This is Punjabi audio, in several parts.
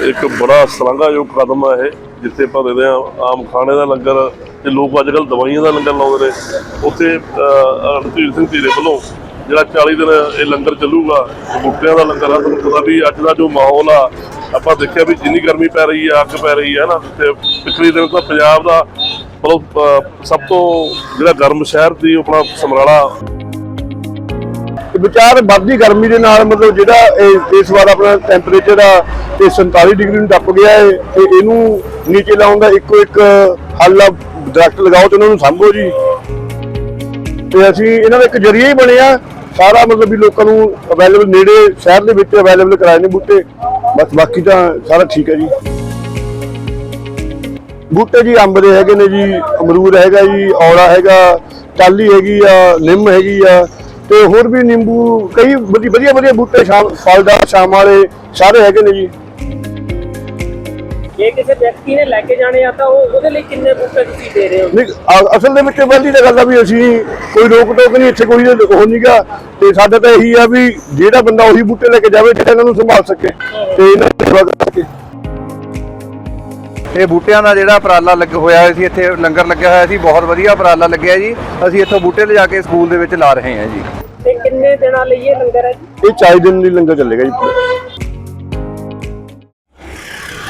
ਇੱਕ ਬੜਾ ਸ਼ਲਾਘਾਯੋਗ ਕਦਮ ਆ ਇਹ ਜਿੱਥੇ ਆਪਾਂ ਦੇਖਦੇ ਆ ਆਮ ਖਾਣੇ ਦਾ ਲੰਗਰ ਤੇ ਲੋਕ ਅੱਜ ਕੱਲ ਦਵਾਈਆਂ ਦਾ ਲੰਗਰ ਲਾਉਂਦੇ ਨੇ। ਉੱਥੇ ਅਹ, ਰਣਧੀਰ ਸਿੰਘ ਧੀਰੇ ਵੱਲੋਂ ਜਿਹੜਾ 40 ਦਿਨ ਇਹ ਲੰਗਰ ਚੱਲੂਗਾ ਬੂਟਿਆਂ ਦਾ ਲੰਗਰ ਆ ਤੁਹਾਨੂੰ ਪਤਾ ਵੀ ਅੱਜ ਦਾ ਜੋ ਮਾਹੌਲ ਆ ਆਪਾਂ ਦੇਖਿਆ ਵੀ ਜਿੰਨੀ ਗਰਮੀ ਪੈ ਰਹੀ ਆ ਅੱਗ ਪੈ ਰਹੀ ਆ ਨਾ ਤੇ ਪਿਛਲੇ ਦਿਨ ਤਾਂ ਪੰਜਾਬ ਦਾ ਮਤਲਬ ਸਭ ਤੋਂ ਜਿਹੜਾ ਗਰਮ ਸ਼ਹਿਰ ਸੀ ਉਹ ਆਪਣਾ ਸਮਰਾਲਾ। ਵਿਚਾਰ ਵੱਧਦੀ ਗਰਮੀ ਦੇ ਨਾਲ ਮਤਲਬ ਜਿਹੜਾ ਇਹ- ਇਸ ਵਾਰ ਆਪਣਾ ਟੈਂਪਰੇਚਰ ਆ ਤੇ 47 ਡਿਗਰੀ ਨੂੰ ਟੱਪ ਗਿਆ ਹੈ ਤੇ ਇਹਨੂੰ ਨੀਚੇ ਲਾਉਣ ਦਾ ਇੱਕੋ ਇੱਕ ਹੱਲ ਆ, ਦਰਖਤ ਲਗਾਓ ਤੇ ਉਹਨਾਂ ਨੂੰ ਸੰਭੋ ਜੀ। ਤੇ ਅਸੀਂ ਇਹਨਾਂ ਦਾ ਇੱਕ ਜਰੀਆ ਹੀ ਬਣਿਆ, ਸਾਰਾ ਮਤਲਬ ਵੀ ਲੋਕਾਂ ਨੂੰ ਅਵੇਲੇਬਲ ਨੇੜੇ ਸ਼ਹਿਰ ਦੇ ਵਿੱਚ ਅਵੇਲੇਬਲ ਕਰਾਏ ਨੇ ਬੂਟੇ। ਬਸ ਬਾਕੀ ਤਾਂ ਸਾਰਾ ਠੀਕ ਹੈ ਜੀ। ਬੂਟੇ ਜੀ ਅੰਬ ਦੇ ਹੈਗੇ ਨੇ ਜੀ, ਅਮਰੂਦ ਹੈਗਾ ਜੀ, ਔਲਾ ਹੈਗਾ ਟਾਲੀ ਹੈਗੀ ਆ, ਨਿੰਮ ਹੈਗੀ ਆ ਤੇ ਹੋਰ ਵੀ ਨਿੰਬੂ ਕਈ ਵਧੀ- ਵਧੀਆ ਵਧੀਆ ਬੂਟੇ ਫਲਦਾਰ ਸ਼ਾਮ ਵਾਲੇ ਸਾਰੇ ਹੈਗੇ ਨੇ ਜੀ। ਜੇ ਕਿਸੇ ਵਿਅਕਤੀ ਨੇ ਲੈ ਕੇ ਜਾਣੇ ਆ ਤਾਂ ਉਹ ਉਹਦੇ ਲਈ ਕਿੰਨੇ ਬੂਟੇ ਤੁਸੀਂ ਦੇ ਰਹੇ ਹੋ? ਨਹੀਂ ਅਸਲ ਦੇ ਵਿੱਚ ਤਾਂ ਗੱਲ ਆ ਵੀ ਅਸੀਂ ਕੋਈ ਰੋਕ ਟੋਕ ਨਹੀਂ ਇੱਥੇ ਕੋਈ ਉਹ ਨਹੀਂਗਾ ਤੇ ਸਾਡਾ ਤਾਂ ਇਹੀ ਆ ਵੀ ਜਿਹੜਾ ਬੰਦਾ ਉਹੀ ਬੂਟੇ ਲੈ ਕੇ ਜਾਵੇ ਜਿਹੜਾ ਇਹਨਾਂ ਨੂੰ ਸੰਭਾਲ ਸਕੇ ਤੇ ਇਹਨਾਂ ਦੀ ਸੇਵਾ ਕਰ ਸਕੇ। ਇਹ ਬੂਟਿਆਂ ਦਾ ਜਿਹੜਾ ਉਪਰਾਲਾ ਲੱਗ ਹੋਇਆ ਸੀ ਇੱਥੇ ਲੰਗਰ ਲੱਗਿਆ ਹੋਇਆ ਸੀ ਬਹੁਤ ਵਧੀਆ ਉਪਰਾਲਾ ਲੱਗਿਆ ਜੀ। ਅਸੀਂ ਇੱਥੋਂ ਬੂਟੇ ਲਿਜਾ ਕੇ ਸਕੂਲ ਦੇ ਵਿੱਚ ਲਾ ਰਹੇ ਹਾਂ ਜੀ। ਤੇ ਕਿੰਨੇ ਦਿਨਾਂ ਲਈ ਇਹ ਲੰਗਰ ਹੈ ਜੀ? ਇਹ 40 ਦਿਨ ਲਈ ਲੰਗਰ ਚੱਲੇਗਾ ਜੀ।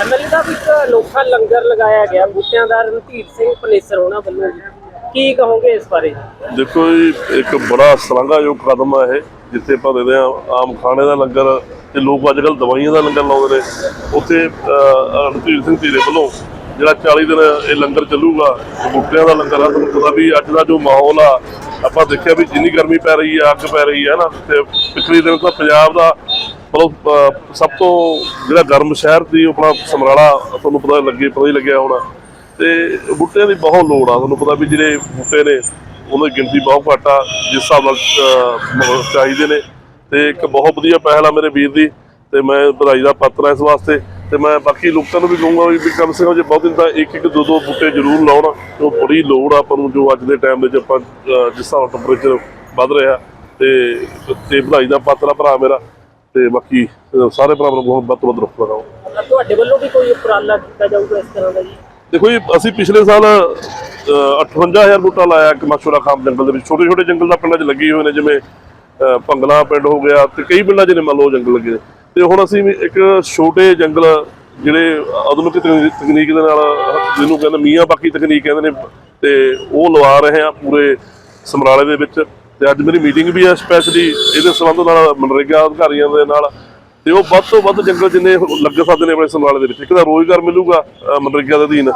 ਐਮਐਲਏ ਦਾ ਵੀ ਇੱਕ ਅਨੋਖਾ ਲੰਗਰ ਲਗਾਇਆ ਗਿਆ। ਬੂਟਿਆਂ ਦਾ ਰਣਧੀਰ ਸਿੰਘ ਪਨੇਸਰ ਉਹਨਾਂ ਵੱਲੋਂ ਜੀ। ਕੀ ਕਹੋਗੇ ਇਸ ਬਾਰੇ? ਦੇਖੋ ਜੀ ਇੱਕ ਬੜਾ ਸ਼ਲਾਘਾਯੋਗ ਕਦਮ ਹੈ ਇਹ ਜਿੱਥੇ ਆਪਾਂ ਆ ਆਮ ਖਾਣੇ ਦਾ ਲੰਗਰ ਤੇ ਲੋਕ ਅੱਜ ਕੱਲ ਦਵਾਈਆਂ ਦਾ ਲੰਗਰ ਲਾਉਂਦੇ ਨੇ। ਉੱਥੇ ਰਣਧੀਰ ਸਿੰਘ ਧੀਰੇ ਵੱਲੋਂ ਜਿਹੜਾ 40 ਦਿਨ ਇਹ ਲੰਗਰ ਚੱਲੂਗਾ ਬੂਟਿਆਂ ਦਾ ਲੰਗਰ ਆ, ਤੁਹਾਨੂੰ ਪਤਾ ਵੀ ਅੱਜ ਦਾ ਜੋ ਮਾਹੌਲ ਆ, ਆਪਾਂ ਦੇਖਿਆ ਵੀ ਜਿੰਨੀ ਗਰਮੀ ਪੈ ਰਹੀ ਆ, ਅੱਗ ਪੈ ਰਹੀ ਆ ਨਾ ਤੇ ਪਿਛਲੇ ਦਿਨ ਤਾਂ ਪੰਜਾਬ ਦਾ ਮਤਲਬ ਸਭ ਤੋਂ ਜਿਹੜਾ ਗਰਮ ਸ਼ਹਿਰ ਸੀ, ਉਹ ਆਪਣਾ ਸਮਰਾਲਾ, ਤੁਹਾਨੂੰ ਪਤਾ ਲੱਗੇ, ਪਤਾ ਹੀ ਲੱਗਿਆ ਹੋਣਾ। ਤੇ ਬੂਟਿਆਂ ਦੀ ਬਹੁਤ ਲੋੜ ਆ, ਤੁਹਾਨੂੰ ਪਤਾ ਵੀ ਜਿਹੜੇ ਬੂਟੇ ਨੇ ਉਹਨਾਂ ਦੀ ਗਿਣਤੀ ਬਹੁਤ ਘੱਟ ਆ, ਜਿਸ ਹਿਸਾਬ ਨਾਲ ਚਾਹੀਦੇ ਨੇ। ਤੇ ਇੱਕ ਬਹੁਤ ਵਧੀਆ ਪਹਿਲ ਆ ਮੇਰੇ ਵੀਰ ਦੀ ਤੇ ਮੈਂ ਵਧਾਈ ਦਾ ਪਾਤਰ ਆ ਇਸ ਵਾਸਤੇ। ਤੇ ਮੈਂ ਬਾਕੀ ਲੋਕਾਂ ਨੂੰ ਵੀ ਕਹੂੰਗਾ ਵੀ ਕਮ ਸੇ ਕਮ ਜੇ ਬਹੁਤ ਦਿਨ ਤਾਂ ਇੱਕ ਇੱਕ ਦੋ ਦੋ ਬੂਟੇ ਜ਼ਰੂਰ ਲਾਉਣ ਉਹ ਬੜੀ ਲੋੜ ਆ ਆਪਾਂ ਨੂੰ ਜੋ ਅੱਜ ਦੇ ਟਾਈਮ ਵਿੱਚ ਆਪਾਂ ਜਿਸ ਹਿਸਾਬ ਟੈਂਪਰੇਚਰ ਵੱਧ ਰਿਹਾ ਤੇ ਤੇ ਵਧਾਈ ਦਾ ਪਾਤਰ ਆ ਭਰਾ ਮੇਰਾ ਤੇ ਬਾਕੀ ਸਾਰੇ ਭਰਾਵਾਂ ਨੂੰ ਬਹੁਤ ਵੱਧ ਤੋਂ ਵੱਧ ਰੁੱਖ ਲਗਾਓ। ਤੁਹਾਡੇ ਵੱਲੋਂ ਵੀ ਕੋਈ ਉਪਰਾਲਾ ਕੀਤਾ ਜਾਊਗਾ ਇਸ ਤਰ੍ਹਾਂ ਦਾ ਜੀ? ਦੇਖੋ ਜੀ ਅਸੀਂ ਪਿਛਲੇ ਸਾਲ ਅਹ, 58000 ਬੂਟਾ ਲਾਇਆ ਇੱਕ ਮਸ਼ਹੂਰਾ ਖਾਮ ਜੰਗਲ ਦੇ ਵਿੱਚ। ਛੋਟੇ ਛੋਟੇ ਜੰਗਲ ਦਾ ਪਿੰਡਾਂ 'ਚ ਲੱਗੇ ਹੋਏ ਨੇ ਜਿਵੇਂ ਅਹ, ਪਿੰਡ ਹੋ ਗਿਆ ਤੇ ਕਈ ਪਿੰਡਾਂ 'ਚ ਨੇ ਮੰਨ ਲਓ ਜੰਗਲ ਲੱਗੇ ਨੇ। ਤੇ ਹੁਣ ਅਸੀਂ ਵੀ ਇੱਕ ਛੋਟੇ ਜੰਗਲ ਜਿਹੜੇ ਆਧੁਨਿਕ ਤਕਨੀ- ਤਕਨੀਕ ਦੇ ਨਾਲ ਜਿਹਨੂੰ ਕਹਿੰਦੇ ਮੀਆਂ ਬਾਕੀ ਤਕਨੀਕ ਕਹਿੰਦੇ ਨੇ ਤੇ ਉਹ ਲਵਾ ਰਹੇ ਆ ਪੂਰੇ ਸਮਰਾਲੇ ਦੇ ਵਿੱਚ ਤੇ ਅੱਜ ਮੇਰੀ ਮੀਟਿੰਗ ਵੀ ਹੈ ਸਪੈਸ਼ਲੀ ਇਹਦੇ ਸੰਬੰਧ ਨਾਲ ਮਨਰੇਗਾ ਅਧਿਕਾਰੀਆਂ ਦੇ ਨਾਲ ਤੇ ਉਹ ਵੱਧ ਤੋਂ ਵੱਧ ਜੰਗਲ ਜਿੰਨੇ ਲੱਗ ਸਕਦੇ ਨੇ ਆਪਣੇ ਸਮਰਾਲੇ ਦੇ ਵਿੱਚ। ਇੱਕ ਤਾਂ ਰੋਜ਼ਗਾਰ ਮਿਲੂਗਾ ਮਨਰੇਗਾ ਦੇ ਅਧੀਨ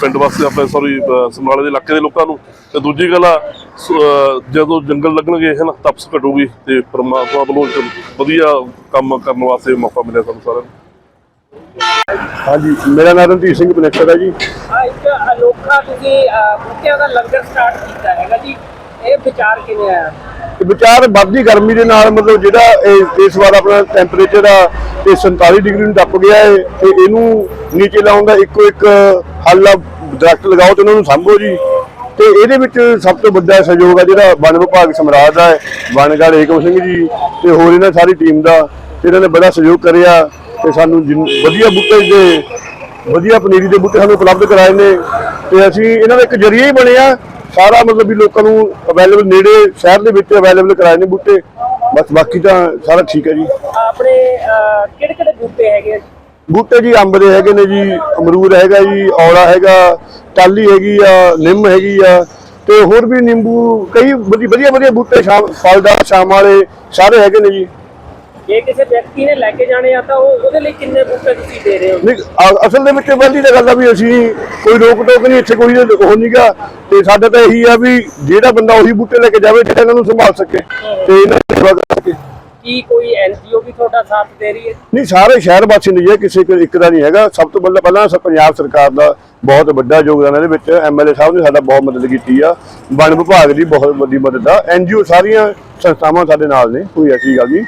ਪਿੰਡ ਵਾਸਤੇ ਆਪਣੇ ਸੌਰੀ ਸਮਰਾਲੇ ਦੇ ਇਲਾਕੇ ਦੇ ਲੋਕਾਂ ਨੂੰ। ਤੇ ਦੂਜੀ ਗੱਲ ਆ ਜਦੋਂ ਜੰਗਲ ਲੱਗਣਗੇ ਹੈ ਨਾ ਤਪਸ ਘਟੂਗੀ ਤੇ ਪਰਮਾਤਮਾ ਵੱਲੋਂ ਵਧੀਆ ਕੰਮ ਕਰਨ ਵਾਸਤੇ ਮੌਕਾ ਮਿਲਿਆ ਸਾਨੂੰ ਸਾਰਿਆਂ ਨੂੰ। ਹਾਂਜੀ ਮੇਰਾ ਨਾਮ ਰਣਧੀਰ ਸਿੰਘ ਪਨੇਸਰ ਹੈ ਜੀ। ਇੱਕ ਅਨੋਖਾ ਤੁਸੀਂ ਬੂਟਿਆਂ ਦਾ ਲੰਗਰ ਸਟਾਰਟ ਕੀਤਾ ਹੈਗਾ ਜੀ। ਇਹ ਵਿਚਾਰ ਕਿਵੇਂ ਆਇਆ? ਤੇ ਵਿਚਾਰ ਵੱਧਦੀ ਗਰਮੀ ਦੇ ਨਾਲ ਮਤਲਬ ਜਿਹੜਾ ਇਹ- ਇਸ ਵਾਰ ਆਪਣਾ ਟੈਂਪਰੇਚਰ ਆ ਤੇ 47 ਡਿਗਰੀ ਨੂੰ ਟੱਪ ਗਿਆ ਹੈ ਤੇ ਇਹਨੂੰ ਨੀਚੇ ਲਾਉਣ ਦਾ ਇੱਕੋ ਇੱਕ ਹੱਲ ਆ, ਦਰਖਤ ਲਗਾਓ ਤੇ ਉਹਨਾਂ ਨੂੰ ਸੰਭੋ ਜੀ। ਤੇ ਇਹਦੇ ਵਿੱਚ ਸਭ ਤੋਂ ਵੱਡਾ ਸਹਿਯੋਗ ਆ ਜਿਹੜਾ ਵਣ ਵਿਭਾਗ ਸਮਰਾਜ ਦਾ ਹੈ ਵਣਗੜ ਏਕਮ ਸਿੰਘ ਜੀ ਤੇ ਹੋਰ ਇਹਨਾਂ ਸਾਰੀ ਟੀਮ ਦਾ, ਤੇ ਇਹਨਾਂ ਨੇ ਬੜਾ ਸਹਿਯੋਗ ਕਰਿਆ ਤੇ ਸਾਨੂੰ ਜਿੰਨ- ਵਧੀਆ ਬੂਟੇ ਦੇ, ਵਧੀਆ ਪਨੀਰੀ ਦੇ ਬੂਟੇ ਸਾਨੂੰ ਉਪਲਬਧ ਕਰਾਏ ਨੇ। ਤੇ ਅਸੀਂ ਇਹਨਾਂ ਦਾ ਇੱਕ ਜਰੀਆ ਹੀ ਬਣਿਆ ਸਾਰਾ ਮਤਲਬ ਵੀ ਲੋਕਾਂ ਨੂੰ ਅਵੇਲੇਬਲ ਨੇੜੇ ਸ਼ਹਿਰ ਦੇ ਵਿੱਚ ਅਵੇਲੇਬਲ ਕਰਾਏ ਨੇ ਬੂਟੇ। ਬਸ ਬਾਕੀ ਤਾਂ ਸਾਰਾ ਠੀਕ ਹੈ ਜੀ। ਆਪਣੇ ਕਿਹੜੇ ਕਿਹੜੇ ਬੂਟੇ ਹੈਗੇ? ਬੂਟੇ ਜੀ ਅੰਬ ਦੇ ਹੈਗੇ ਨੇ ਜੀ ਅਮਰੂਦ ਹੈਗਾ ਜੀ ਔਲਾ ਹੈਗਾ ਟਾਲੀ ਹੈਗੀ ਆ ਨਿੰਮ ਹੈਗੀ ਆ ਤੇ ਹੋਰ ਵੀ ਨਿੰਬੂ ਕਈ ਵਧੀ- ਵਧੀਆ ਵਧੀਆ ਬੂਟੇ ਸ਼ਾਮ ਫਲਦਾਰ ਸ਼ਾਮ ਵਾਲੇ ਸਾਰੇ ਹੈਗੇ ਨੇ ਜੀ। ਜੇ ਕਿਸੇ ਵਿਅਕਤੀ ਨੇ ਲੈ ਕੇ ਜਾਣੇ ਆ ਤਾਂ ਉਹ ਉਹਦੇ ਲਈ ਕਿੰਨੇ ਬੂਟੇ ਤੁਸੀਂ ਦੇ ਰਹੇ ਹੋ? ਨਹੀਂ ਅ- ਅਸਲ ਦੇ ਵਿੱਚ ਪਹਿਲੀ ਤਾਂ ਗੱਲ ਆ ਵੀ ਅਸੀਂ ਕੋਈ ਰੋਕ ਟੋਕ ਨਹੀਂ ਇੱਥੇ ਕੋਈ ਉਹ ਨਹੀਂਗਾ ਤੇ ਸਾਡਾ ਤਾਂ ਇਹੀ ਆ ਵੀ ਜਿਹੜਾ ਬੰਦਾ ਉਹੀ ਬੂਟੇ ਲੈ ਕੇ ਜਾਵੇ ਜਿਹੜਾ ਇਹਨਾਂ ਨੂੰ ਸੰਭਾਲ ਸਕੇ ਤੇ ਇਹਨਾਂ ਦੀ ਸੇਵਾ ਕਰ ਸਕੇ। ਕੀ ਕੋਈ ਐਨਜੀਓ ਵੀ ਤੁਹਾਡਾ ਸਾਥ ਦੇ ਰਹੀ ਹੈ? ਨਹੀਂ ਸਾਰੇ ਸ਼ਹਿਰ ਵਾਸੀ ਨਹੀਂ ਹੈ ਕਿਸੇ ਇੱਕ- ਇੱਕ ਦਾ ਨਹੀਂ ਹੈਗਾ। ਸਭ ਤੋਂ ਪਹਿਲਾਂ ਪਹਿਲਾਂ ਸ- ਪੰਜਾਬ ਸਰਕਾਰ ਦਾ ਬਹੁਤ ਵੱਡਾ ਯੋਗਦਾਨ ਇਹਦੇ ਵਿੱਚ ਐਮਐਲਏ ਸਾਹਿਬ ਨੇ ਸਾਡਾ ਬਹੁਤ ਮਦਦ ਕੀਤੀ ਆ। ਵਣ ਵਿਭਾਗ ਦੀ ਬਹੁਤ ਵੱਡੀ ਮਦਦ ਆ। ਐਨਜੀਓ ਸਾਰੀਆਂ ਸੰਸਥਾਵਾਂ ਸਾਡੇ ਨਾਲ ਨੇ ਕੋਈ ਐਸੀ ਗੱਲ ਨਹੀਂ।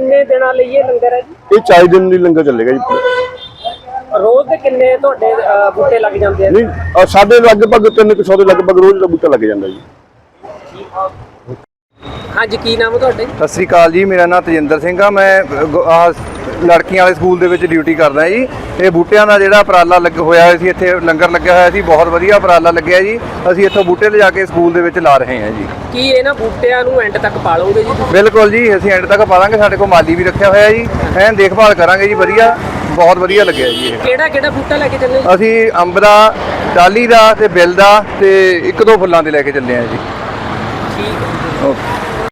ਕਿੰਨੇ ਦਿਨਾਂ ਲਈ ਇਹ ਲੰਗਰ ਹੈ ਜੀ? ਇਹ 40 ਦਿਨ ਲਈ ਲੰਗਰ ਚੱਲੇਗਾ ਜੀ। ਰੋਜ਼ ਦੇ ਕਿੰਨੇ ਤੁਹਾਡੇ ਅਹ, ਬੂਟੇ ਲੱਗ ਜਾਂਦੇ ਆ? ਨਹੀਂ ਸਾਡੇ ਲਗਭਗ 300 ਦੇ ਲਗਭਗ ਰੋਜ਼ ਦਾ ਬੂਟਾ ਲੱਗ ਜਾਂਦਾ ਜੀ। ਹਾਂਜੀ ਕੀ ਨਾਮ ਹੈ ਤੁਹਾਡੇ? ਸਤਿ ਸ੍ਰੀ ਅਕਾਲ ਜੀ ਮੇਰਾ ਨਾਮ ਤਜਿੰਦਰ ਸਿੰਘ ਆ। ਮੈਂ ਅ, ਗ- ਆਹ ਲੜਕੀਆਂ ਵਾਲੇ ਸਕੂਲ ਦੇ ਵਿੱਚ ਡਿਊਟੀ ਕਰਦਾ ਜੀ। ਇਹ ਬੂਟਿਆਂ ਦਾ ਜਿਹੜਾ ਉਪਰਾਲਾ ਲੱਗ ਹੋਇਆ ਹੋਇਆ ਸੀ ਇੱਥੇ ਲੰਗਰ ਲੱਗਿਆ ਹੋਇਆ ਸੀ ਬਹੁਤ ਵਧੀਆ ਉਪਰਾਲਾ ਲੱਗਿਆ ਜੀ। ਅਸੀਂ ਇੱਥੋਂ ਬੂਟੇ ਲਿਜਾ ਕੇ ਸਕੂਲ ਦੇ ਵਿੱਚ ਲਾ ਰਹੇ ਹਾਂ ਜੀ। ਕੀ ਇਹਨਾਂ ਬੂਟਿਆਂ ਨੂੰ ਐਂਡ ਤੱਕ ਪਾਲੋਗੇ ਜੀ? ਬਿਲਕੁਲ ਜੀ ਅਸੀਂ ਐਂਡ ਤੱਕ ਪਾਵਾਂਗੇ ਸਾਡੇ ਕੋਲ ਮਾਲੀ ਵੀ ਰੱਖਿਆ ਹੋਇਆ ਜੀ। ਐਨ ਦੇਖਭਾਲ ਕਰਾਂਗੇ ਜੀ ਵਧੀਆ ਬਹੁਤ ਵਧੀਆ ਲੱਗਿਆ ਜੀ ਇਹ। ਕਿਹੜਾ ਕਿਹੜਾ ਬੂਟਾ ਲੈ ਕੇ ਚੱਲੇ ਜੀ? ਅਸੀਂ ਅੰਬ ਦਾ ਟਾਲੀ ਦਾ ਤੇ ਬਿੱਲ ਦਾ ਤੇ ਇੱਕ ਦੋ ਫੁੱਲਾਂ ਦੇ ਲੈ ਕੇ ਚੱਲੇ ਹਾਂ ਜੀ। ਠੀਕ ਹੈ। ਓਕੇ।